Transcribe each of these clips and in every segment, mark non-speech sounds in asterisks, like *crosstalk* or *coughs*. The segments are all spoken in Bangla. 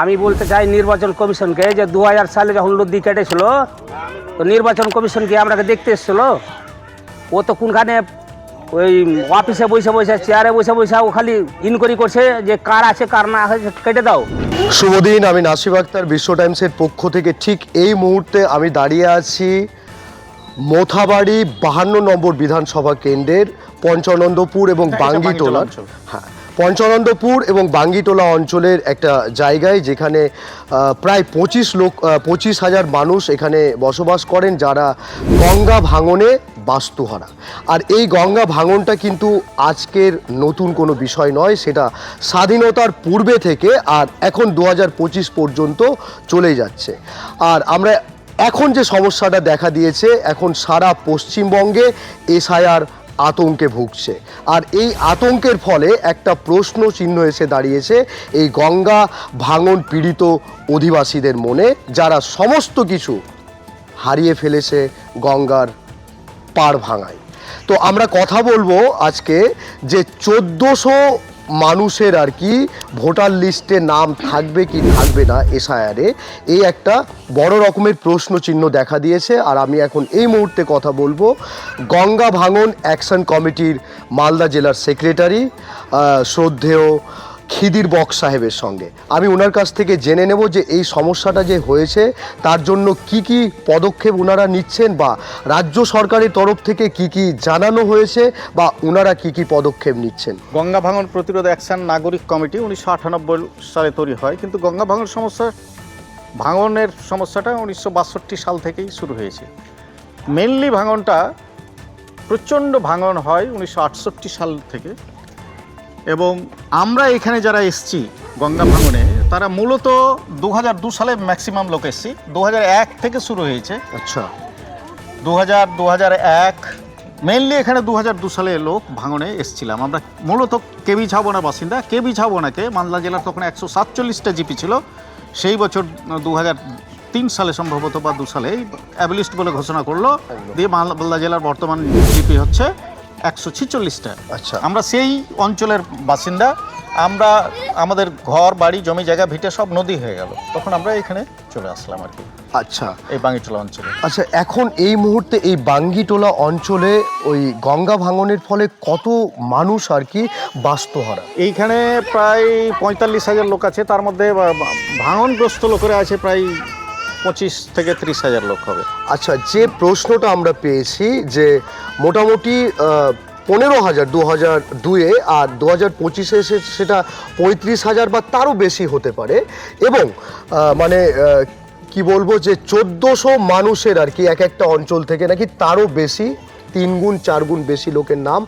আমি বলতে চাই নির্বাচন কমিশনকে যে দু হাজার সালে যখন নদী কেটেছিল তো নির্বাচন কমিশন কি আমরাকে দেখতে এসেছিল? ও তো কোনখানে ওই অফিসে বসে বসে চেয়ারে বসে বসে ও খালি ইনকোয়ারি করছে যে কার আছে কার না আছে কেটে দাও। শুভদিন আমি নাসিব আক্তার বিশ্ব টাইমসের পক্ষ থেকে ঠিক এই মুহূর্তে আমি দাঁড়িয়ে আছি মোথাবাড়ি বাহান্ন নম্বর বিধানসভা কেন্দ্রের পঞ্চানন্দপুর এবং বাঙ্গিটোলা। হ্যাঁ পঞ্চানন্দপুর এবং বাঙ্গিটোলা অঞ্চলের একটা জায়গায় যেখানে প্রায় পঁচিশ লোক পঁচিশ হাজার মানুষ এখানে বসবাস করেন যারা গঙ্গা ভাঙনে বাস্তুহারা। আর এই গঙ্গা ভাঙনটা কিন্তু আজকের নতুন কোনো বিষয় নয়, সেটা স্বাধীনতার পূর্বে থেকে আর এখন দু পর্যন্ত চলে যাচ্ছে। আর আমরা এখন যে সমস্যাটা দেখা দিয়েছে, এখন সারা পশ্চিমবঙ্গে এসআইআর আতঙ্কে ভুগছে। আর এই আতঙ্কের ফলে একটা প্রশ্ন চিহ্ন এসে দাঁড়িয়েছে এই গঙ্গা ভাঙন পীড়িত অধিবাসীদের মনে, যারা সমস্ত কিছু হারিয়ে ফেলেছে গঙ্গার পাড় ভাঙায়। তো আমরা কথা বলব আজকে যে চোদ্দোশো মানুষের আর কি ভোটার লিস্টে নাম থাকবে কি থাকবে না এসআইআরে, এই একটা বড় রকমের প্রশ্ন চিহ্ন দেখা দিয়েছে। আর আমি এখন এই মুহূর্তে কথা বলব গঙ্গা ভাঙন অ্যাকশন কমিটির মালদা জেলার সেক্রেটারি শ্রদ্ধেয় খিদির বক সাহেবের সঙ্গে। আমি ওনার কাছ থেকে জেনে নেব যে এই সমস্যাটা যে হয়েছে, তার জন্য কি কি পদক্ষেপ ওনারা নিচ্ছেন বা রাজ্য সরকারের তরফ থেকে কি কি জানানো হয়েছে বা ওনারা কি কি পদক্ষেপ নিচ্ছেন? গঙ্গা ভাঙন প্রতিরোধ অ্যাকশন নাগরিক কমিটি উনিশশো আটানব্বই সালে তৈরি হয়, কিন্তু গঙ্গা ভাঙন সমস্যা, ভাঙনের সমস্যাটা উনিশশো বাষট্টি সাল থেকেই শুরু হয়েছে। মেনলি ভাঙনটা প্রচণ্ড ভাঙন হয় উনিশশো আটষট্টি সাল থেকে। এবং আমরা এখানে যারা এসছি গঙ্গা ভাঙনে তারা মূলত দু দু সালে ম্যাক্সিমাম লোক এসছি। দু এক থেকে শুরু হয়েছে। আচ্ছা। দু হাজার দু হাজার এক মেনলি এখানে দু হাজার দু সালে লোক ভাঙনে এসেছিলাম। আমরা মূলত কেবি ছাবনা বাসিন্দা। কেবি ছাবনাকে মালদা জেলার তখন একশো সাতচল্লিশটা জিপি ছিল। সেই বছর দু হাজার তিন সালে সম্ভবত বা দু সালে অ্যাবলিস্ট বলে ঘোষণা করল। দিয়ে মালদা জেলার বর্তমান জিপি হচ্ছে একশো ছিচল্লিশটা। আচ্ছা। আমরা সেই অঞ্চলের বাসিন্দা। আমরা আমাদের ঘর বাড়ি জমি জায়গা ভিটে সব নদী হয়ে গেল। তখন আমরা এখানে চলে আসলাম আর কি। আচ্ছা। এই বাঙ্গিটোলা অঞ্চলে। আচ্ছা এখন এই মুহূর্তে এই বাঙ্গিটোলা অঞ্চলে ওই গঙ্গা ভাঙনের ফলে কত মানুষ আর কি বাস্তুহারা? এইখানে প্রায় পঁয়তাল্লিশ হাজার লোক আছে। তার মধ্যে ভাঙনগ্রস্ত লোকেরা আছে প্রায় পঁচিশ থেকে ত্রিশ হাজার লোক হবে। আচ্ছা যে প্রশ্নটা আমরা পেয়েছি যে মোটামুটি পনেরো হাজার দু হাজার দুয়ে আর দু হাজার পঁচিশে এসে সেটা পঁয়ত্রিশ হাজার বা তারও বেশি হতে পারে এবং মানে কি বলব যে চোদ্দোশো মানুষের আর কি এক একটা অঞ্চল থেকে নাকি তারও বেশি তিন গুণ চার গুণ বেশি লোকের নাম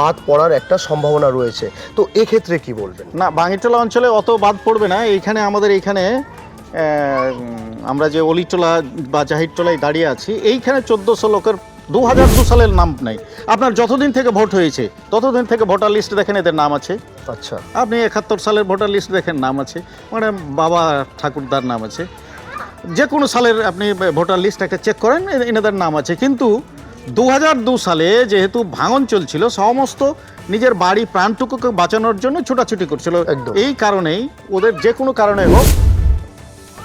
বাদ পড়ার একটা সম্ভাবনা রয়েছে। তো এক্ষেত্রে কি বলবেন? না বাঙিটোলা অঞ্চলে অত বাদ পড়বে না। এইখানে আমাদের উম, আমরা যে অলিটোলা বা জাহিরটোলায় দাঁড়িয়ে আছি এইখানে চোদ্দোশো লোকের দু হাজার দু সালের নাম নেই। আপনার যতদিন থেকে ভোট হয়েছে ততদিন থেকে ভোটার লিস্ট দেখেন এদের নাম আছে। আচ্ছা। আপনি একাত্তর সালের ভোটার লিস্ট দেখেন নাম আছে। মানে বাবা ঠাকুরদার নাম আছে। যে কোনো সালের আপনি ভোটার লিস্ট একটা চেক করেন এনাদের নাম আছে। কিন্তু দু দু সালে যেহেতু ভাঙন চলছিল সমস্ত নিজের বাড়ি প্রাণটুকুকে বাঁচানোর জন্য ছোটাছুটি করছিল। একদম। এই কারণেই ওদের যে কোনো কারণে হোক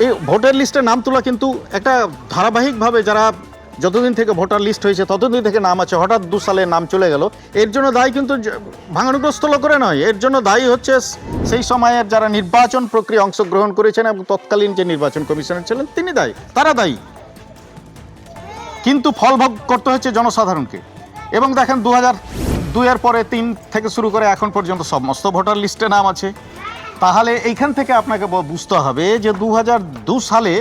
এই ভোটার লিস্টে নাম তোলা কিন্তু একটা ধারাবাহিকভাবে যারা যতদিন থেকে ভোটার লিস্ট হয়েছে, ততদিন থেকে নাম আছে। হঠাৎ দু সালে নাম চলে গেল। এর জন্য দায়ী কিন্তু ভাঙনগ্রস্ত লোকেরা নয়। এর জন্য দায়ী হচ্ছে সেই সময়ের যারা নির্বাচন প্রক্রিয়া অংশগ্রহণ করেছেন এবং তৎকালীন যে নির্বাচন কমিশনার ছিলেন, তিনি দায়ী। তারা দায়ী। কিন্তু ফল ভোগ করতে হচ্ছে জনসাধারণকে। এবং দেখেন দু হাজার দুইয়ের পরে তিন থেকে শুরু করে এখন পর্যন্ত সমস্ত ভোটার লিস্টে নাম আছে। তাহলে এইখান থেকে আপনাকে বুঝতে হবে যে দু হাজার দু সালে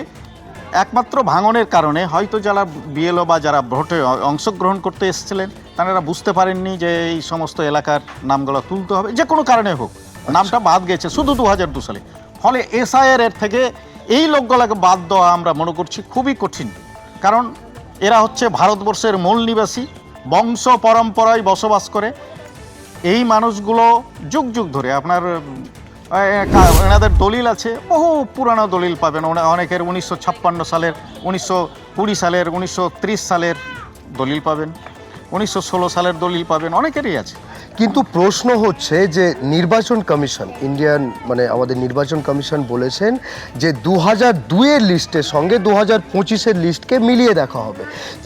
একমাত্র ভাঙনের কারণে হয়তো যারা বিএলও বা যারা ভোটে অংশগ্রহণ করতে এসেছিলেন তারা বুঝতে পারেননি যে এই সমস্ত এলাকার নামগুলো তুলতে হবে। যে কোনো কারণে হোক নামটা বাদ গেছে শুধু দু হাজার দু সালে। ফলে এসআইআর এর থেকে এই লোকগুলোকে বাদ দেওয়া আমরা মনে করছি খুবই কঠিন। কারণ এরা হচ্ছে ভারতবর্ষের মূল নিবাসী বংশ পরম্পরায় বসবাস করে। এই মানুষগুলো যুগ যুগ ধরে আপনার এনাদের দলিল আছে, বহু পুরানো দলিল পাবেন। অনেকের উনিশশো ছাপ্পান্ন সালের, উনিশশো কুড়ি সালের, উনিশশো ত্রিশ সালের দলিল পাবেন, উনিশশো ষোলো সালের দলিল পাবেন, অনেকেরই আছে। কিন্তু প্রশ্ন হচ্ছে যে নির্বাচন কমিশন, ইন্ডিয়ান মানে আমাদের নির্বাচন কমিশন বলেছেন যে দু হাজার দুইয়ের লিস্টের সঙ্গে দু হাজার পঁচিশের লিস্টকে মিলিয়ে দেখা হবে।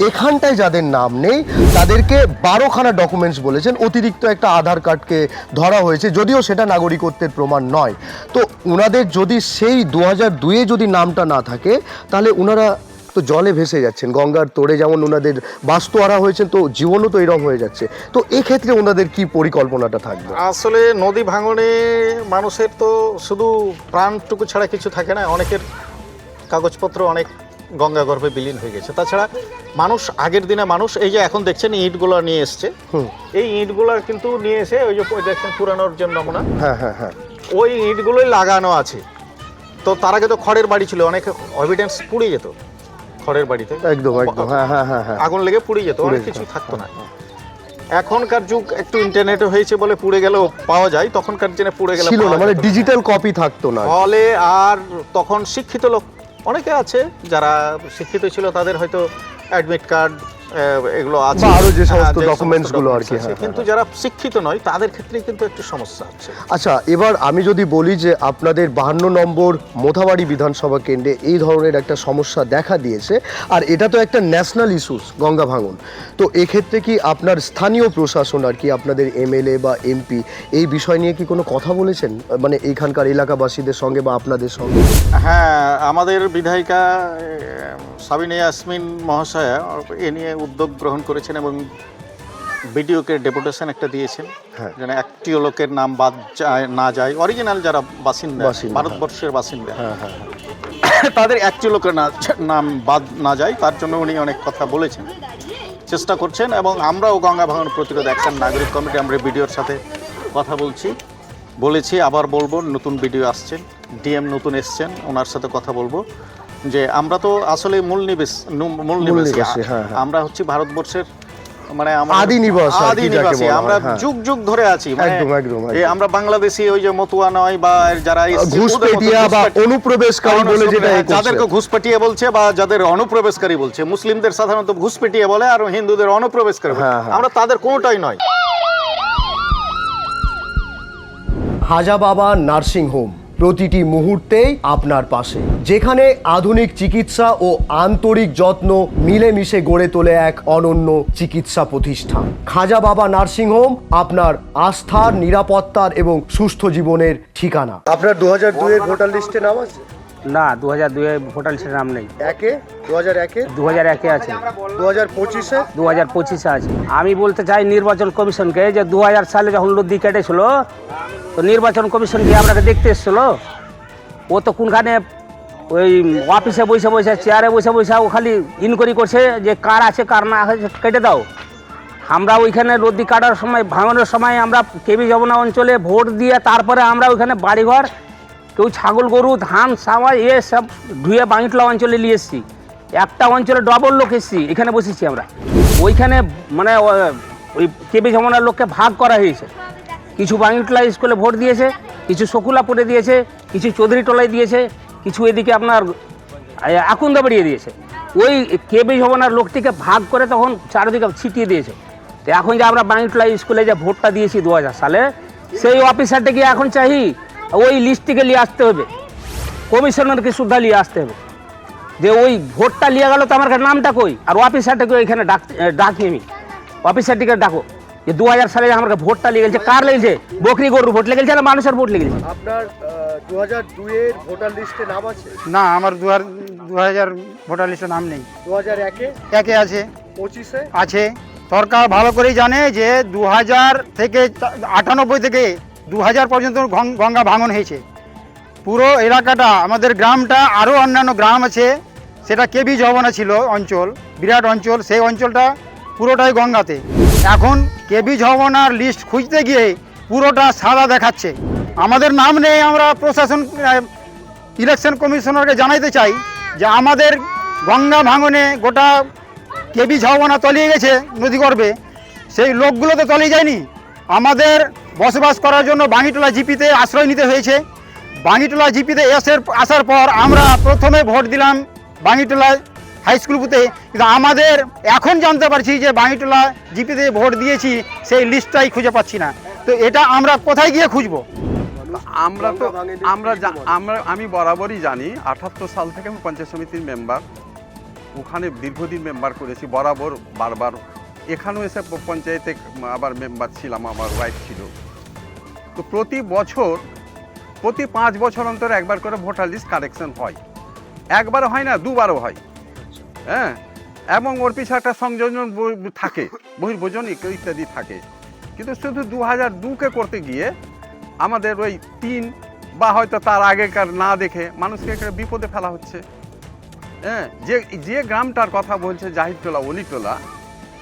এখানটায় যাদের নাম নেই, তাদেরকে বারোখানা ডকুমেন্টস বলেছেন। অতিরিক্ত একটা আধার কার্ডকে ধরা হয়েছে, যদিও সেটা নাগরিকত্বের প্রমাণ নয়। তো ওনাদের যদি সেই দু হাজার দুয়ে যদি নামটা না থাকে, তাহলে ওনারা তো জলে ভেসে যাচ্ছেন গঙ্গার তোড়ে যেমন ওনাদের বাস্তু হয়েছেন তো জীবনও তো এরকম হয়ে যাচ্ছে। তো এক্ষেত্রে ওনাদের কি পরিকল্পনাটা থাকবে? আসলে নদী ভাঙনে মানুষের তো শুধু প্রাণটুকু ছাড়া কিছু থাকে না অনেকের কাগজপত্র অনেক গঙ্গা গর্ভে বিলীন হয়ে গেছে। তাছাড়া মানুষ আগের দিনে মানুষ এই যে এখন দেখছেন ইটগুলো নিয়ে এসছে। এই ইটগুলো কিন্তু নিয়ে এসে ওই যে দেখছেন পুরানোর জন্য নমুনা হ্যাঁ হ্যাঁ হ্যাঁ। ওই ইটগুলোই লাগানো আছে। তো তার আগে তো খড়ের বাড়ি ছিল অনেক এভিডেন্স পুড়ে যেত। খড়ের বাড়িতে একদম একদম। হ্যাঁ হ্যাঁ হ্যাঁ হ্যাঁ। আগুন লেগে পুড়ে যেত অনেক কিছু থাকতো না। এখনকার যুগ একটু ইন্টারনেটে হয়েছে বলে পুড়ে গেলেও পাওয়া যায় তখনকার দিনে পুড়ে গেলে ছিল না মানে ডিজিটাল কপি থাকতো না। ফলে আর তখন শিক্ষিত লোক অনেকে আছে যারা শিক্ষিত ছিল তাদের হয়তো অ্যাডমিট কার্ড এগুলো আছে। আরও যে হ্যাঁ, সমস্ত documents গুলো আর কি, আছে। হ্যাঁ, কিন্তু যারা শিক্ষিত নয় তাদের ক্ষেত্রে কিন্তু একটু সমস্যা আছে। আচ্ছা এবার আমি যদি বলি যে আপনাদের বাহান্ন নম্বর মোথাবাড়ি বিধানসভা কেন্দ্রে এই ধরনের একটা সমস্যা দেখা দিয়েছে আর এটা তো একটা ন্যাশনাল ইস্যুস গঙ্গা ভাঙন। তো এক্ষেত্রে কি আপনার স্থানীয় প্রশাসন আর কি আপনাদের এমএলএ বা এমপি এই বিষয় নিয়ে কি কোনো কথা বলেছেন? মানে এখানকার এলাকাবাসীদের সঙ্গে বা আপনাদের সঙ্গে? হ্যাঁ আমাদের বিধায়িকা সাবিনা ইয়াসমিন মহাশয়া এ নিয়ে উদ্যোগ গ্রহণ করেছেন এবং বিডিওকে ডেপুটেশন একটা দিয়েছেন। হ্যাঁ। যেন একটিও লোকের নাম বাদ যায় না যায়। অরিজিনাল যারা বাসিন্দা ভারতবর্ষের বাসিন্দা। হ্যাঁ হ্যাঁ *coughs* তাদের একটি লোকের নাম বাদ না যায়। তার জন্য উনি অনেক কথা বলেছেন। চেষ্টা করছেন এবং আমরাও গঙ্গা ভাঙন প্রতিরোধ অ্যাকশন নাগরিক কমিটি আমরা বিডিওর সাথে কথা বলছি। বলেছি আবার বলব নতুন ভিডিও আসছেন। ডিএম নতুন এসছেন ওনার সাথে কথা বলব। যে আমরা তো আসলে মূল নিবেশ মূল নিবাসী, হ্যাঁ, হ্যাঁ। আমরা হচ্ছি ভারতবর্ষের মানে আমরা আদি নিবাস আদি নিবাসী আমরা হ্যাঁ। যুগ যুগ ধরে আছি মানে একদম, একদম, আমরা বাংলাদেশি ওই যে মতুয়া নয় বা যারা ঘুষপেটিয়া বা অনুপ্রবেশকারী কারণ বলে যেটা। যাদেরকে ঘুষপেটিয়ে বলছে বা যাদের অনুপ্রবেশকারী বলছে মুসলিমদের সাধারণত ঘুষপেটিয়ে বলে আর হিন্দুদের অনুপ্রবেশকারী বলে। আমরা তাদের কোনোটাই নয় হাজা বাবা নার্সিং হোম প্রতিটি মুহূর্তেই আপনার পাশে। যেখানে আধুনিক চিকিৎসা ও আন্তরিক যত্ন মিলেমিশে গড়ে তোলে এক অনন্য চিকিৎসা প্রতিষ্ঠান। খাজা বাবা নার্সিং হোম আপনার আস্থার নিরাপত্তার এবং সুস্থ জীবনের ঠিকানা। আপনার দু হাজার দুইয়ের ভোটার লিস্টে নাম আছে? না দু হাজার দুয়ে ভোটার লিস্টের নাম নেই। একে? দু হাজার একে? দু হাজার একে আছে। দু হাজার পঁচিশে? দু হাজার পঁচিশে আছে। আমি বলতে চাই নির্বাচন কমিশনকে যে দু হাজার সালে যখন নদী কেটেছিল তো নির্বাচন কমিশন গিয়ে আপনাকে দেখতে এসেছিল। ও তো কোনখানে ওই অফিসে বসে বসে চেয়ারে বসে বসে ও খালি ইনকোয়ারি করছে যে কার আছে, কার না আছে, কেটে দাও। আমরা ওইখানে নদী কাটার সময়, ভাঙানোর সময় আমরা কেবি যমুনা অঞ্চলে ভোট দিয়ে তারপরে আমরা ওইখানে বাড়িঘর, কেউ ছাগল, গরু, ধান সাওয়া এ সব ধুয়ে বাঁটলা অঞ্চলে নিয়ে এসেছি। একটা অঞ্চলে ডবল লোক এসেছি, এখানে বসেছি আমরা। ওইখানে মানে ওই কেবি যমুনার লোককে ভাগ করা হয়েছে। কিছু বাঙিটলা স্কুলে ভোট দিয়েছে, কিছু শকুলাপুরে দিয়েছে, কিছু চৌধুরী টলায় দিয়েছে, কিছু এদিকে আপনার আকুন্দা বাড়িয়ে দিয়েছে। ওই কেবি ভবনার লোকটিকে ভাগ করে তখন চারিদিকে ছিটিয়ে দিয়েছে। তো এখন যে আমরা বাঙিটলা স্কুলে যে ভোটটা দিয়েছি দু হাজার সালে, সেই অফিসারটা অফিসারটাকে এখন চাই ওই লিস্টটিকে নিয়ে আসতে হবে। কমিশনারকে সুদ্ধা নিয়ে আসতে হবে। যে ওই ভোটটা নিয়ে গেল তো আমার নামটা কই? আর অফিসারটাকে ওইখানে ডাক ডাকি আমি। অফিসারটিকে ডাকো। যে দু হাজার সালে আমার ভোটটা লেগেছে কার লেগেছে? বকরি গরুর ভোট লেগেছে না মানুষের ভোট লেগেছে? আপনার দু হাজার দুইয়ের ভোটার লিস্টে নাম আছে? না আমার দু হাজার দু হাজার ভোটার লিস্টে নাম নেই। দু হাজার একে? একে আছে। পঁচিশে? আছে। সরকার ভালো করেই জানে যে দু হাজার থেকে আটানব্বই থেকে দু হাজার পর্যন্ত গঙ্গা ভাঙন হয়েছে। পুরো এলাকাটা আমাদের গ্রামটা আরও অন্যান্য গ্রাম আছে। সেটা কেবি জবনা ছিল অঞ্চল বিরাট অঞ্চল সেই অঞ্চলটা পুরোটাই গঙ্গাতে। এখন কেবি ঝবনার লিস্ট খুঁজতে গিয়ে পুরোটা সাদা দেখাচ্ছে। আমাদের নাম নেই আমরা প্রশাসন ইলেকশন কমিশনারকে জানাইতে চাই যে আমাদের গঙ্গা ভাঙনে গোটা কেবি ঝাওয়ানা তলিয়ে গেছে নদীগর্ভে সেই লোকগুলো তো তলিয়ে যায়নি। আমাদের বসবাস করার জন্য বাঙিটোলা জিপিতে আশ্রয় নিতে হয়েছে। বাঙিটোলা জিপিতে এসের, আসার পর আমরা প্রথমে ভোট দিলাম বাঙিটোলা হাই স্কুল বুথে। কিন্তু আমাদের এখন জানতে পারছি যে বাঙিটোলা জিপিতে ভোট দিয়েছি, সেই লিস্টটাই খুঁজে পাচ্ছি না। তো এটা আমরা কোথায় গিয়ে খুঁজবো? আমরা তো, আমরা আমরা, আমি বরাবরই জানি, আঠাত্তর সাল থেকে আমি পঞ্চায়েত সমিতির মেম্বার। ওখানে দীর্ঘদিন মেম্বার করেছি, বরাবর বারবার। এখানেও এসে পঞ্চায়েতে আবার মেম্বার ছিলাম, আমার ওয়াইফ ছিল। তো প্রতি বছর, প্রতি পাঁচ বছর অন্তর একবার করে ভোটার লিস্ট কারেকশন হয়। একবার হয় না, দুবারও হয়। হ্যাঁ? এবং ওর পিছনে একটা সংযোজন থাকে বহির্ভোজন ইত্যাদি থাকে। কিন্তু শুধু দু হাজার দুকে করতে গিয়ে আমাদের ওই তিন বা হয়তো তার আগেকার না দেখে মানুষকে একটা বিপদে ফেলা হচ্ছে। হ্যাঁ যে যে গ্রামটার কথা বলছে জাহিরটোলা অলিটোলা,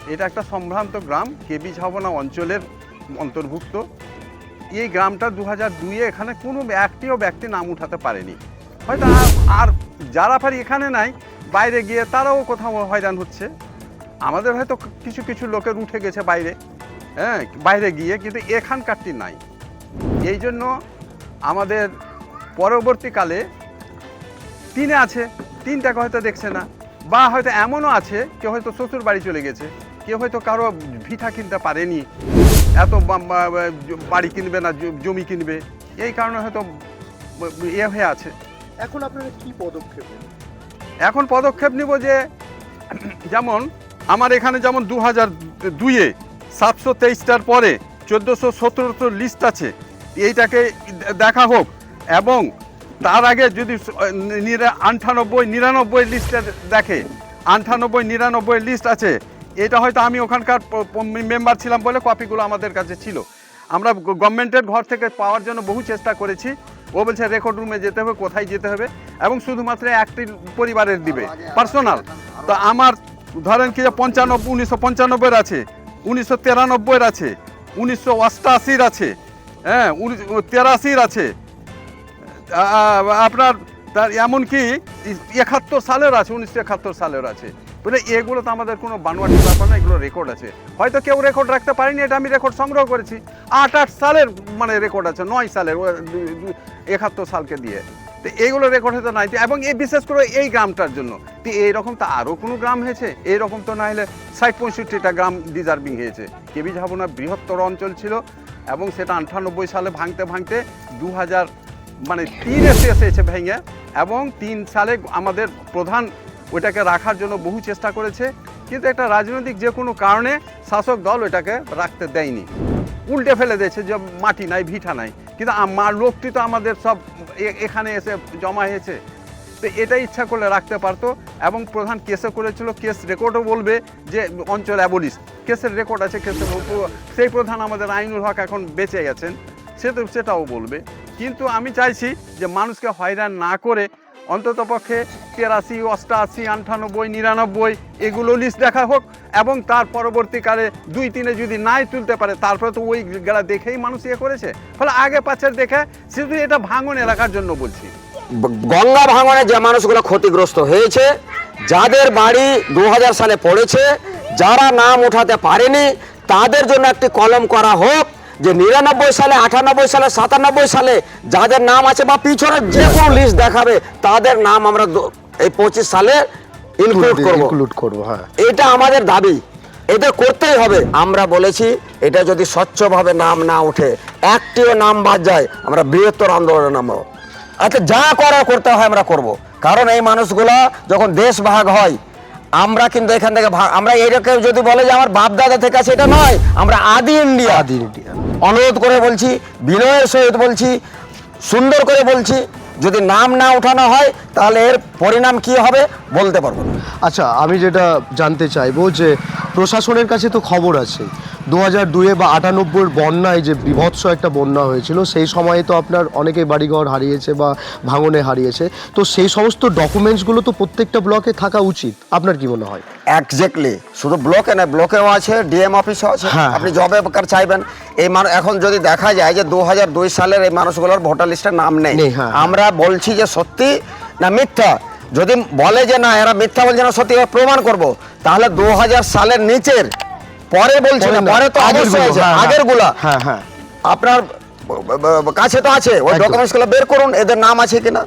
এটা একটা সম্ভ্রান্ত গ্রাম, কেবি ঝাবনা অঞ্চলের অন্তর্ভুক্ত। এই গ্রামটা দু হাজার দুইয়ে এখানে কোনো একটিও ব্যক্তি নাম উঠাতে পারেনি। হয়তো আর- যারা পারি এখানে নাই বাইরে গিয়ে তারাও কোথাও হয়রান হচ্ছে। আমাদের হয়তো কিছু কিছু লোকের উঠে গেছে বাইরে হ্যাঁ বাইরে গিয়ে, কিন্তু এখানকারটি নাই। এই জন্য আমাদের পরবর্তীকালে তিনে আছে, তিনটাকে হয়তো দেখছে না, বা হয়তো এমনও আছে, কেউ হয়তো শ্বশুর বাড়ি চলে গেছে, কেউ হয়তো কারও ভিটা কিনতে পারেনি, এত বাড়ি কিনবে না জমি কিনবে, এই কারণে হয়তো ইয়ে হয়ে আছে। এখন আপনারা কি পদক্ষেপ এখন পদক্ষেপ নিব যে, যেমন আমার এখানে যেমন দু হাজার দুইয়ে সাতশো তেইশটার পরে চোদ্দোশো সতেরোশো লিস্ট আছে, এইটাকে দেখা হোক। এবং তার আগে যদি আটানব্বই নিরানব্বই লিস্টের দেখে আটানব্বই নিরানব্বই লিস্ট আছে, এটা হয়তো আমি ওখানকার মেম্বার ছিলাম বলে কপিগুলো আমাদের কাছে ছিল। আমরা গভর্নমেন্টের ঘর থেকে পাওয়ার জন্য বহু চেষ্টা করেছি। ও বলছে রেকর্ড রুমে যেতে হবে, কোথায় যেতে হবে? এবং শুধুমাত্র একটি পরিবারের দিবে পার্সোনাল তো আমার, ধরেন কি পঞ্চানব্বই, উনিশশো পঞ্চানব্বইয়ের আছে, উনিশশো তিরানব্বইয়ের আছে, উনিশশো অষ্টাশির আছে হ্যাঁ তেরাশির আছে। আপনার, তার এমনকি একাত্তর সালের আছে, উনিশশো একাত্তর সালের আছে। বুঝলে এগুলো তো আমাদের কোনো বানোয়াটি ব্যাপার না, এগুলো রেকর্ড আছে। হয়তো কেউ রেকর্ড রাখতে পারেনি, এটা আমি রেকর্ড সংগ্রহ করেছি। আট আট সালের মানে রেকর্ড আছে, নয় সালের একাত্তর সালকে দিয়ে। তো এইগুলো রেকর্ড হয়তো নাই। এবং এই বিশেষ করে এই গ্রামটার জন্য। তো এইরকম তো আরও কোনো গ্রাম হয়েছে? এইরকম তো না হলে ষাট পঁয়ষট্টিটা গ্রাম ডিজার্ভিং হয়েছে। কেবি ঝাবনা বৃহত্তর অঞ্চল ছিল এবং সেটা আটানব্বই সালে ভাঙতে ভাঙতে দু হাজার মানে তিন এসে এসেছে ভেঙে এবং তিন সালে আমাদের প্রধান ওইটাকে রাখার জন্য বহু চেষ্টা করেছে। কিন্তু একটা রাজনৈতিক যে কোনো কারণে শাসক দল ওইটাকে রাখতে দেয়নি। উল্টে ফেলে দিয়েছে যে মাটি নাই, ভিটা নাই। কিন্তু আমার লোকটি তো আমাদের সব এখানে এসে জমা হয়েছে। তো এটা ইচ্ছা করলে রাখতে পারতো এবং প্রধান কেসে করেছিল। কেস রেকর্ডও বলবে যে অঞ্চল অ্যাবলিশ। কেসের রেকর্ড আছে, কেসের সেই প্রধান আমাদের আইনুল হক এখন বেঁচে গেছেন। সে তো সেটাও বলবে। কিন্তু আমি চাইছি যে মানুষকে হয়রান না করে অন্ততপক্ষে তেরাশি, অষ্টাশি আটানব্বই নিরানব্বই, এগুলো লিস্ট দেখা হোক এবং তার পরবর্তীকালে দুই তিনে যদি নাই তুলতে পারে, তারপরে তো ওই গেলা দেখেই মানুষ ইয়ে করেছে। ফলে আগে পাঁচের দেখে শুধু এটা ভাঙন এলাকার জন্য বলছি। গঙ্গা ভাঙনে যে মানুষগুলো ক্ষতিগ্রস্ত হয়েছে, যাদের বাড়ি দু হাজার সালে পড়েছে, যারা নাম উঠাতে পারেনি, তাদের জন্য একটি কলম করা হোক যে নিরানব্বই সালে আটানব্বই সালে সাতানব্বই সালে যাদের নাম আছে বা পিছনের যে কোনো লিস্ট দেখাবে তাদের নাম আমরা এই পঁচিশ সালে ইনক্লুড করব। ইনক্লুড করব হ্যাঁ। এটা আমাদের দাবি। এদের করতেই হবে। আমরা বলেছি এটা যদি স্বচ্ছভাবে নাম না ওঠে একটিও নাম বাদ যায় আমরা বৃহত্তর আন্দোলনে নামবো। আচ্ছা যা করা করতে হয় আমরা করব। কারণ এই মানুষগুলা যখন দেশ ভাগ হয় আমরা কিন্তু এখান থেকে আমরা এইরকম যদি বলে যে আমার বাপ দাদা থেকে আছে এটা নয়। আমরা আদি ইন্ডিয়া। আদি ইন্ডিয়া। অনুরোধ করে বলছি বিনয়ের সহিত বলছি সুন্দর করে বলছি যদি নাম না ওঠানো হয় তাহলে এর পরিণাম কি হবে বলতে পারব আচ্ছা আমি যেটা জানতে চাইব যে প্রশাসনের কাছে তো খবর আছে দু হাজার দুয়ে বা আটানব্বইয়ের বন্যায় যে বিভৎস একটা বন্যা হয়েছিল সেই সময়ে তো আপনার অনেকেই বাড়িঘর হারিয়েছে বা ভাঙনে হারিয়েছে। তো সেই সমস্ত ডকুমেন্টসগুলো তো প্রত্যেকটা ব্লকে থাকা উচিত। আপনার কি মনে হয়? একজ্যাক্টলি শুধু ব্লকে না ব্লকেও আছে ডিএম অফিসও আছে। হ্যাঁ, আপনি জবে কার চাইবেন? এই মান এখন যদি দেখা যায় যে দু দুই সালের এই মানুষগুলোর ভোটার লিস্টে নাম নেই নেই, হ্যাঁ। আমরা বলছি যে সত্যি না মিথ্যা? যদি বলে যে না এরা মিথ্যা বলছে না সত্যি প্রমাণ করব। তাহলে দু হাজার সালের নিচের পরে বলছি না পরে তো আগের অবশ্যই আছে হ্যাঁ, হ্যাঁ। আগেরগুলা হ্যাঁ হ্যাঁ। আপনার কাছে তো আছে ওই ডকুমেন্টসগুলো বের করুন এদের নাম আছে কিনা?